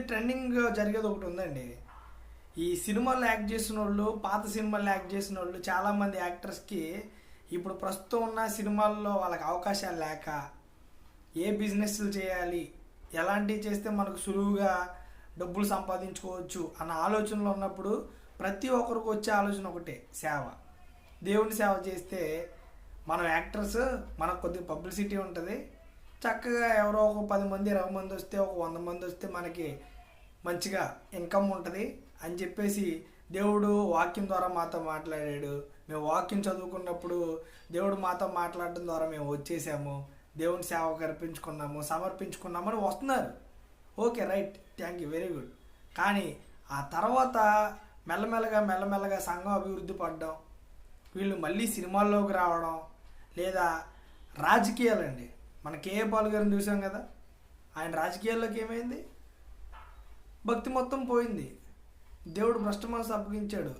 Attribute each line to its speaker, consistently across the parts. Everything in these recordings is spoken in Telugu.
Speaker 1: ట్రెండింగ్ జరిగేది ఒకటి ఉందండి. ఈ సినిమాల్లో యాక్ట్ చేసిన వాళ్ళు పాత సినిమాల్లో యాక్ట్ చేసిన వాళ్ళు చాలామంది యాక్టర్స్కి ఇప్పుడు ప్రస్తుతం ఉన్న సినిమాల్లో వాళ్ళకి అవకాశాలు లేక ఏ బిజినెస్లు చేయాలి ఎలాంటివి చేస్తే మనకు సులువుగా డబ్బులు సంపాదించుకోవచ్చు అన్న ఆలోచనలో ఉన్నప్పుడు ప్రతి ఒక్కరికి వచ్చే ఆలోచన ఒకటే సేవ. దేవుని సేవ చేస్తే మనం యాక్టర్స్ మనకు కొద్దిగా పబ్లిసిటీ ఉంటుంది. చక్కగా ఎవరో ఒక పది మంది ఇరవై మంది వస్తే ఒక వంద మంది వస్తే మనకి మంచిగా ఇన్కమ్ ఉంటుంది అని చెప్పేసి దేవుడు వాక్యం ద్వారా మాతో మాట్లాడాడు. మేము వాక్యం చదువుకున్నప్పుడు దేవుడు మాతో మాట్లాడడం ద్వారా మేము వచ్చేసాము. దేవుని సేవకు అర్పించుకున్నాము సమర్పించుకున్నామని వస్తున్నారు. Okay right. Thank you very good కానీ ఆ తర్వాత మెల్లమెల్లగా మెల్లమెల్లగా సంఘం అభివృద్ధి పడడం వీళ్ళు మళ్ళీ సినిమాల్లోకి రావడం లేదా రాజకీయాలండి. మన కేఏ పాల్ గారిని చూసాం కదా? ఆయన రాజకీయాల్లోకి ఏమైంది? భక్తి మొత్తం పోయింది. దేవుడు భ్రష్ట మనసు అప్పగించాడు.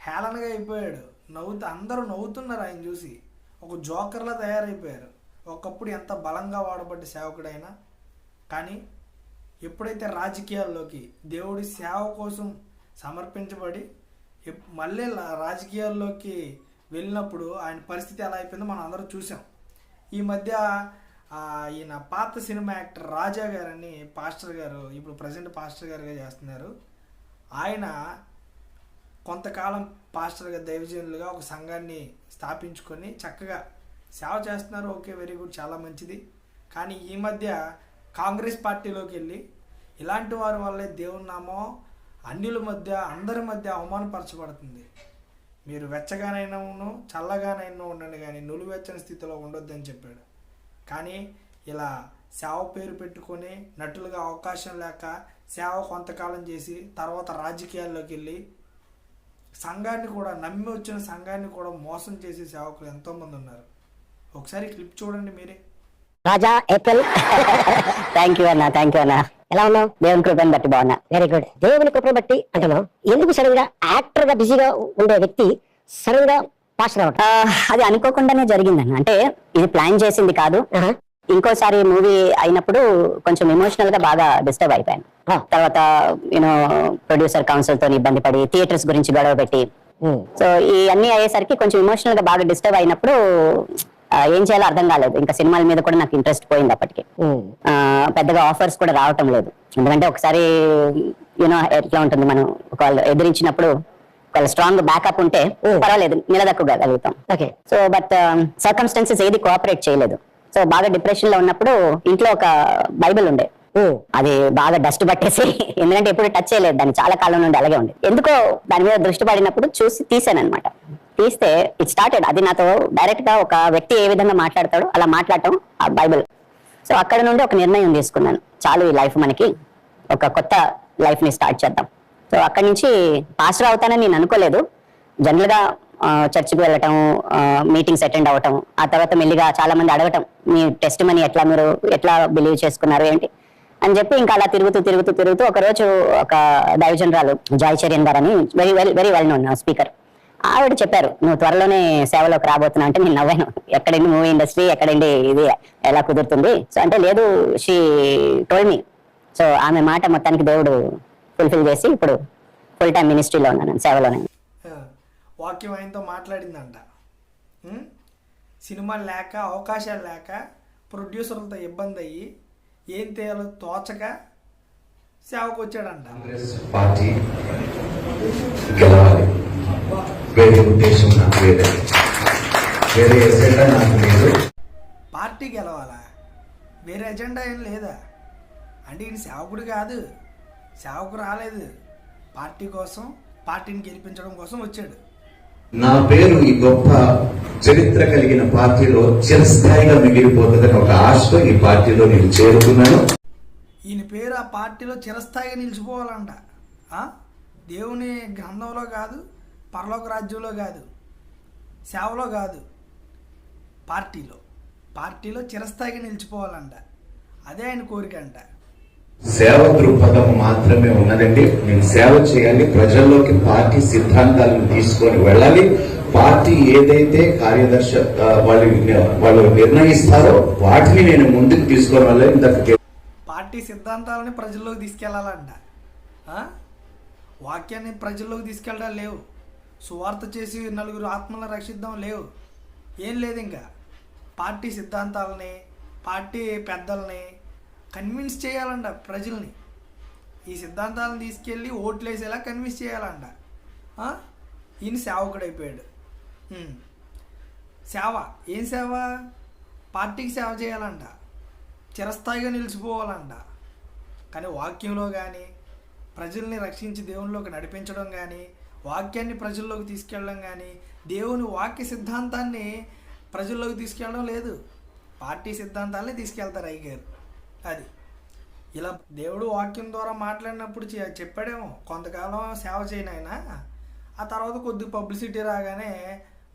Speaker 1: హేళనగా అయిపోయాడు. నవ్వుతూ అందరూ నవ్వుతున్నారు ఆయన చూసి. ఒక జోకర్లా తయారైపోయారు. ఒకప్పుడు ఎంత బలంగా వాడబడ్డ సేవకుడైనా. కానీ ఎప్పుడైతే రాజకీయాల్లోకి దేవుడి సేవ కోసం సమర్పించబడి మళ్ళీ రాజకీయాల్లోకి వెళ్ళినప్పుడు ఆయన పరిస్థితి ఎలా అయిపోయిందో మనం అందరూ చూసాం ఈ మధ్య ఈయన పాత సినిమా యాక్టర్ రాజా గారని పాస్టర్ గారు ఇప్పుడు ప్రజెంట్ పాస్టర్ గారుగా చేస్తున్నారు. ఆయన కొంతకాలం పాస్టర్గా దైవజనులుగా ఒక సంఘాన్ని స్థాపించుకొని చక్కగా సేవ చేస్తున్నారు. ఓకే వెరీ గుడ్ చాలా మంచిది. కానీ ఈ మధ్య కాంగ్రెస్ పార్టీలోకి వెళ్ళి ఇలాంటి వారి వల్లే దేవుని నామం అన్యుల మధ్య అందరి మధ్య అవమానపరచబడుతుంది. మీరు వెచ్చగానైనా చల్లగానైనా ఉండండి కానీ నులివెచ్చని స్థితిలో ఉండొద్దని చెప్పాడు. కానీ ఇలా సేవ పేరు పెట్టుకొని నటులుగా అవకాశం లేక సేవ కొంతకాలం చేసి తర్వాత రాజకీయాల్లోకి వెళ్ళి సంఘాన్ని కూడా నమ్మి వచ్చిన సంఘాన్ని కూడా మోసం చేసే సేవకులు ఎంతోమంది ఉన్నారు. ఒకసారి క్లిప్ చూడండి మీరే.
Speaker 2: రాజా ఏప్రిల్. థ్యాంక్ యూ అన్న థ్యాంక్ యూ అన్న. ఎలా ఉన్నావు? దేవుని కృపను బట్టి బాగున్నా. వెరీ గుడ్ దేవుని కృపను బట్టి అంటున్నావు. ఎందుకు సడన్గా యాక్టర్గా బిజీగా ఉండే వ్యక్తి సడన్గా అది అనుకోకుండానే జరిగిందన్న. అంటే ఇది ప్లాన్ చేసింది కాదు. ఇంకోసారి మూవీ అయినప్పుడు కొంచెం ఎమోషనల్గా బాగా డిస్టర్బ్ అయిపోయాను. తర్వాత యూనో ప్రొడ్యూసర్ కౌన్సిల్తో ఇబ్బంది పడి థియేటర్స్ గురించి గొడవ పెట్టి. సో ఈ అన్ని అయ్యేసరికి కొంచెం ఎమోషనల్గా బాగా డిస్టర్బ్ అయినప్పుడు ఏం చేయాలో అర్థం కాలేదు. ఇంకా సినిమాల మీద కూడా నాకు ఇంట్రెస్ట్ పోయింది అప్పటికి. పెద్దగా ఆఫర్స్ కూడా రావటం లేదు. ఎందుకంటే ఒకసారి యూనో ఎట్లా ఉంటుంది మనం ఒకవేళ ఎదిరించినప్పుడు స్ట్రాంగ్ బ్యాకప్ ఉంటే పర్వాలేదు నిలదక్కుగలుగుతాం. ఓకే. సో బట్ సర్కమ్స్టాన్సెస్ ఏది కోఆపరేట్ చేయలేదు. సో బాగా డిప్రెషన్లో ఉన్నప్పుడు ఇంట్లో ఒక బైబిల్ ఉండే. అది బాగా డస్ట్ పట్టేసి ఎందుకంటే ఎప్పుడు టచ్ చేయలేదు. దాన్ని చాలా కాలం నుండి అలాగే ఉంది ఎందుకో దాని మీద దృష్టి పడినప్పుడు చూసి తీసాను అనమాట తీస్తే ఇట్ స్టార్టెడ్ అది నాతో డైరెక్ట్గా ఒక వ్యక్తి ఏ విధంగా మాట్లాడతాడో అలా మాట్లాడటం ఆ బైబిల్. సో అక్కడ నుండి ఒక నిర్ణయం తీసుకున్నాను. చాలు ఈ లైఫ్ మనకి. ఒక కొత్త లైఫ్ని స్టార్ట్ చేద్దాం. సో అక్కడి నుంచి పాస్టర్ అవుతానని నేను అనుకోలేదు. జనరల్గా చర్చికి వెళ్ళటం మీటింగ్స్ అటెండ్ అవ్వటం ఆ తర్వాత మెల్లిగా చాలా మంది అడగటం మీ టెస్ట్ మనీ ఎట్లా మీరు ఎట్లా బిలీవ్ చేసుకున్నారు ఏంటి? అని చెప్పి ఇంకా అలా తిరుగుతూ తిరుగుతూ తిరుగుతూ ఒక రోజు ఒక దైవజనరాలు జాయ్ గారు అని very well very well known speaker ఆవిడ చెప్పారు నువ్వు త్వరలోనే సేవలోకి రాబోతున్నా అంటే నేను నవ్వాను. ఎక్కడండి మూవీ ఇండస్ట్రీ ఎక్కడండి ఇది? ఎలా కుదురుతుంది? సో అంటే లేదు షీ టోల్ మీ సో ఆమె మాట మొత్తానికి దేవుడు ఫుల్ఫిల్ చేసి ఇప్పుడు ఫుల్ టైం మినిస్ట్రీలో ఉన్నాను సేవలోనే
Speaker 1: ఆ, వాక్యం ఆయనతో మాట్లాడిందంట. ఉం? సినిమాలు లేక అవకాశాలు లేక ప్రొడ్యూసర్లతో ఇబ్బంది అయ్యి ఏం తేయాలో తోచక సేవకు వచ్చాడంట.
Speaker 3: కాంగ్రెస్ పార్టీ గెలవాలి. వేరే ఉద్దేశం నాకు లేదు వేరే ఎజెండా నాకు లేదు.
Speaker 1: పార్టీ గెలవాలా? వేరే ఎజెండా ఏం లేదా? అంటే ఈయన సేవకుడు కాదు. సేవకు రాలేదు. పార్టీ కోసం పార్టీని గెలిపించడం కోసం వచ్చాడు.
Speaker 3: నా పేరు ఈ గొప్ప చరిత్ర కలిగిన పార్టీలో చిరస్థాయిగా మిగిలిపోతుందని ఒక ఆశతో ఈ పార్టీలో నేను చేరుకున్నాను.
Speaker 1: ఈయన పేరు ఆ పార్టీలో చిరస్థాయిగా నిలిచిపోవాలంట? దేవుని గ్రంథంలో కాదు పరలోక రాజ్యంలో కాదు సేవలో కాదు. పార్టీలో పార్టీలో చిరస్థాయిగా నిలిచిపోవాలంట. అదే ఆయన కోరిక అంట.
Speaker 3: సేవ దృక్పథం మాత్రమే ఉన్నదండి. నేను సేవ చేయాలి. ప్రజల్లోకి పార్టీ సిద్ధాంతాలను తీసుకొని వెళ్ళాలి. పార్టీ ఏదైతే కార్యదర్శి వాళ్ళు వాళ్ళు నిర్ణయిస్తారో వాటిని నేను ముందుకు తీసుకొని వెళ్ళాలి. ఇంతకు
Speaker 1: పార్టీ సిద్ధాంతాలని ప్రజల్లోకి తీసుకెళ్ళాలంట. వాక్యాన్ని ప్రజల్లోకి తీసుకెళ్ళడం లేవు. సువార్త చేసి నలుగురు ఆత్మలను రక్షిద్దాం లేవు. ఏం లేదు ఇంకా పార్టీ సిద్ధాంతాలని పార్టీ పెద్దల్ని కన్విన్స్ చేయాలంట ప్రజల్ని. ఈ సిద్ధాంతాలను తీసుకెళ్ళి ఓట్లు వేసేలా కన్విన్స్ చేయాలంట. ఈయన సేవకుడైపోయాడు. సేవ. ఏం సేవ? పార్టీకి సేవ చేయాలంట. చిరస్థాయిగా నిలిచిపోవాలంట. కానీ వాక్యంలో కానీ ప్రజల్ని రక్షించి దేవునిలోకి నడిపించడం కానీ వాక్యాన్ని ప్రజల్లోకి తీసుకెళ్ళడం కానీ దేవుని వాక్య సిద్ధాంతాన్ని ప్రజల్లోకి తీసుకెళ్ళడం లేదు. పార్టీ సిద్ధాంతాలనే తీసుకెళ్తారు అయ్యగారు. అది. ఇలా దేవుడు వాక్యం ద్వారా మాట్లాడినప్పుడు చెప్పాడేమో కొంతకాలం సేవ చేయను ఆయన. ఆ తర్వాత కొద్ది పబ్లిసిటీ రాగానే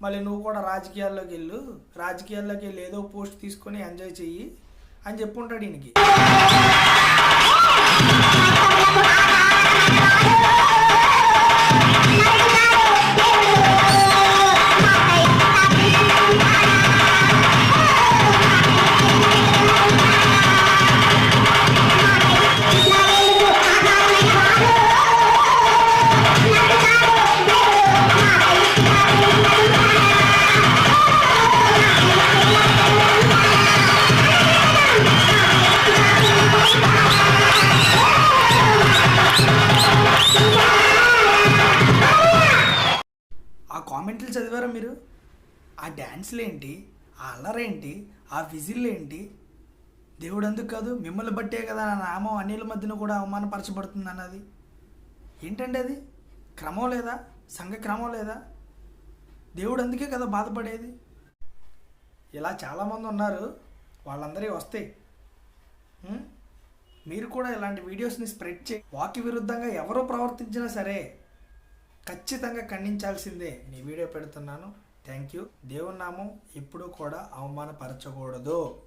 Speaker 1: మళ్ళీ నువ్వు కూడా రాజకీయాల్లోకి వెళ్ళు రాజకీయాల్లోకి వెళ్ళి ఏదో పోస్ట్ తీసుకొని ఎంజాయ్ చెయ్యి అని చెప్పుంటాడు ఈయనకి. కామెంట్లు చదివారా మీరు? ఆ డ్యాన్స్లు ఏంటి ఆ అల్లరేంటి? ఆ విజిల్ ఏంటి దేవుడు ఎందుకు కాదు? మిమ్మల్ని బట్టే కదా నా నామం అన్నిల మధ్యన కూడా అవమానపరచబడుతుంది అన్నది ఏంటండి అది? క్రమం లేదా? సంఘ క్రమం లేదా? దేవుడు అందుకే కదా బాధపడేది? ఇలా చాలామంది ఉన్నారు. వాళ్ళందరికీ వస్తాయి మీరు కూడా ఇలాంటి వీడియోస్ని స్ప్రెడ్ చేయి వాక్య విరుద్ధంగా ఎవరో ప్రవర్తించినా సరే ఖచ్చితంగా ఖండించాల్సిందే. నీ వీడియో పెడుతున్నాను. థ్యాంక్ యూ దేవుని నామం ఎప్పుడూ కూడా అవమానపరచకూడదు.